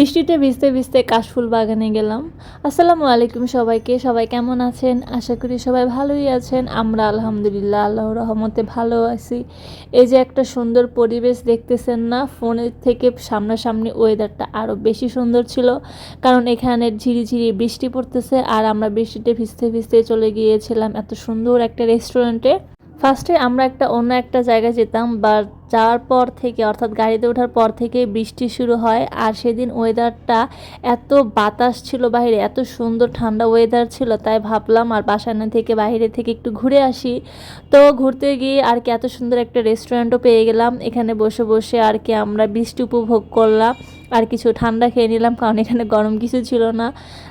বৃষ্টিতে ভিজতে ভিজতে কাশফুল বাগানে গেলাম। আসসালামু আলাইকুম সবাইকে, সবাই কেমন আছেন? আশা করি সবাই ভালোই আছেন। আমরা আলহামদুলিল্লাহ আল্লাহর রহমতে ভালো আছি। এই যে একটা সুন্দর পরিবেশ দেখতেছেন না, ফোনের থেকে সামনাসামনি ওয়েদারটা আরও বেশি সুন্দর ছিল। কারণ এখানে ঝিরিঝিরি বৃষ্টি পড়তেছে আর আমরা বৃষ্টিতে ভিজতে ভিজতে চলে গিয়েছিলাম এত সুন্দর একটা রেস্টুরেন্টে ফার্স্টে আমরা একটা অন্য একটা জায়গায় যেতাম বা যাওয়ার পর থেকে, অর্থাৎ গাড়িতে ওঠার পর থেকে বৃষ্টি শুরু হয়। আর সেদিন ওয়েদারটা এত বাতাস ছিল বাইরে এত সুন্দর ঠান্ডা ওয়েদার ছিল, তাই ভাবলাম আর বাসানা থেকে বাইরে থেকে একটু ঘুরে আসি। তো ঘুরতে গিয়ে আর কি এত সুন্দর একটা রেস্টুরেন্টও পেয়ে গেলাম। এখানে বসে বসে আর কি আমরা বৃষ্টি উপভোগ করলাম। আর কিছু ঠান্ডা খেয়ে নিলাম, কারণ এখানে গরম কিছু ছিল না।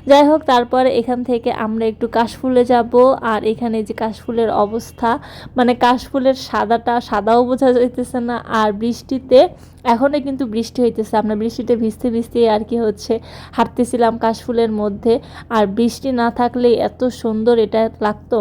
যাই হোক, তারপরে এখান থেকে আমরা একটু কাশফুলে যাব। আর এখানে যে কাশফুলের অবস্থা মানে কাশফুলের সাদাটা, সাদাও বোঝা যাইতেছে না। আর বৃষ্টিতে এখনও কিন্তু বৃষ্টি হইতেছে। আমরা বৃষ্টিতে ভিজতে ভিজতে আর কি হচ্ছে, হাঁটতেছিলাম কাশফুলের মধ্যে। আর বৃষ্টি না থাকলে এত সুন্দর এটা লাগতো।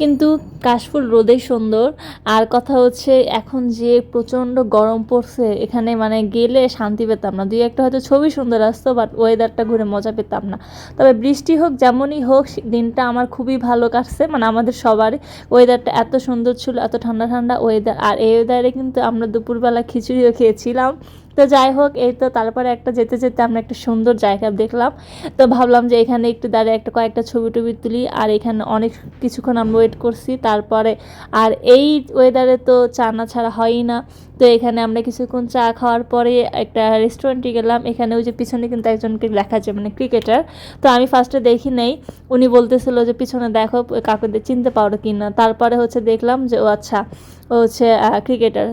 কিন্তু কাশফুল রোদেই সুন্দর। আর কথা হচ্ছে এখন যে প্রচণ্ড গরম পড়ছে, এখানে মানে গেলে শান্তি পেতাম না। দুই একটা হয়তো ছবি সুন্দর আসতো বাট ওয়েদারটা ঘুরে মজা পেতাম না। তবে বৃষ্টি হোক, যেমনই হোক দিনটা আমার খুবই ভালো কাটছে মানে আমাদের সবারই। ওয়েদারটা এত সুন্দর ছিল, এত ঠান্ডা ঠান্ডা ওয়েদার আর এই ওয়েদারে কিন্তু আমরা দুপুরবেলা খিচুড়িও খেয়েছিলাম। তো যাই হোক, এই তো তারপরে একটা যেতে যেতে আমরা একটা সুন্দর জায়গা দেখলাম। তো ভাবলাম যে এখানে একটু দাঁড়িয়ে একটা কয়েকটা ছবি টবি তুলি, আর এখানে অনেক কিছুক্ষণ আমরা ওয়েট করছি। তারপরে আর এই ওয়েদারে তো চা না ছাড়া হয়ই না। তো এখানে আমরা কিছুক্ষণ চা খাওয়ার পরে একটা রেস্টুরেন্টে গেলাম। এখানে ওই যে পিছনে কিন্তু একজনকে দেখা যায় মানে ক্রিকেটার তো আমি ফার্স্টে দেখি নেই। উনি বলতেছিল যে, পিছনে দেখো, কাকুদের চিনতে পারো কি না তারপরে হচ্ছে দেখলাম যে, ও আচ্ছা ও হচ্ছে ক্রিকেটার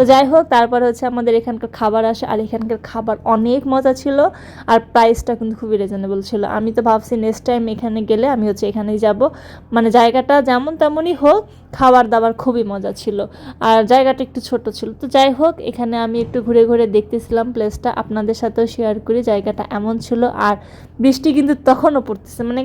তো যাই হোক, তারপরে হচ্ছে আমাদের এখানকার খাবার আসে, আর এখানকার খাবার অনেক মজা ছিল, আর প্রাইসটা কিন্তু খুবই রিজনেবল ছিল। আমি তো ভাবছি নেক্সট টাইম এখানে গেলে আমি হচ্ছে এখানেই যাব। মানে জায়গাটা যেমন তেমনই হোক, খাবার দাবার খুবই মজা ছিল, আর জায়গাটা একটু ছোট ছিল। তো যাই হোক, এখানে আমি একটু ঘুরে ঘুরে দেখতেছিলাম প্লেসটা আপনাদের সাথেও শেয়ার করি জায়গাটা এমন ছিল, আর বৃষ্টি কিন্তু তখনও পড়তেছে। মানে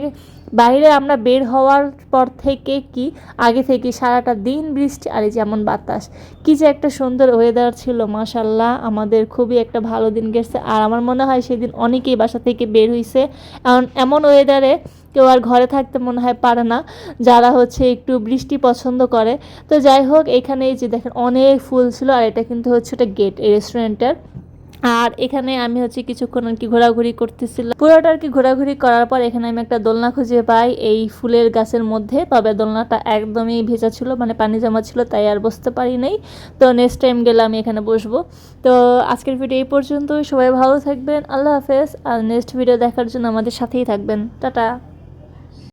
বাইরে আমরা বের হওয়ার পর থেকে কি, আগে থেকে সারাটা দিন বৃষ্টি, আর এই যেমন বাতাস। কি যে একটা সুন্দর ওয়েদার ছিল মাশাল্লাহ আমাদের খুবই একটা ভালো দিন গেছে। আর আমার মনে হয় সেদিন অনেকেই বাসা থেকে বের হয়েছে এমন এমন ওয়েদারে কেউ আর ঘরে থাকতে মনে হয় পারে না। যারা হচ্ছে একটু বৃষ্টি পছন্দ করে। তো যাই হোক, এখানে এই যে দেখেন অনেক ফুল ছিল, আর এটা কিন্তু হচ্ছে ওটা গেট এই রেস্টুরেন্টের আর এখানে আমি হচ্ছে কিছুক্ষণ আর কি ঘোরাঘুরি করতেছিলাম। পুরোটা আর কি ঘোরাঘুরি করার পর এখানে আমি একটা দোলনা খুঁজে পাই এই ফুলের গাছের মধ্যে। তবে দোলনাটা একদমই ভেজা ছিল মানে পানি জমা ছিল, তাই আর বসতে পারি নাই। তো নেক্সট টাইম গেলে আমি এখানে বসবো। তো আজকের ভিডিও এই পর্যন্তই। সবাই ভালো থাকবেন। আল্লাহ হাফেজ। আর নেক্সট ভিডিও দেখার জন্য আমাদের সাথেই থাকবেন। টাটা।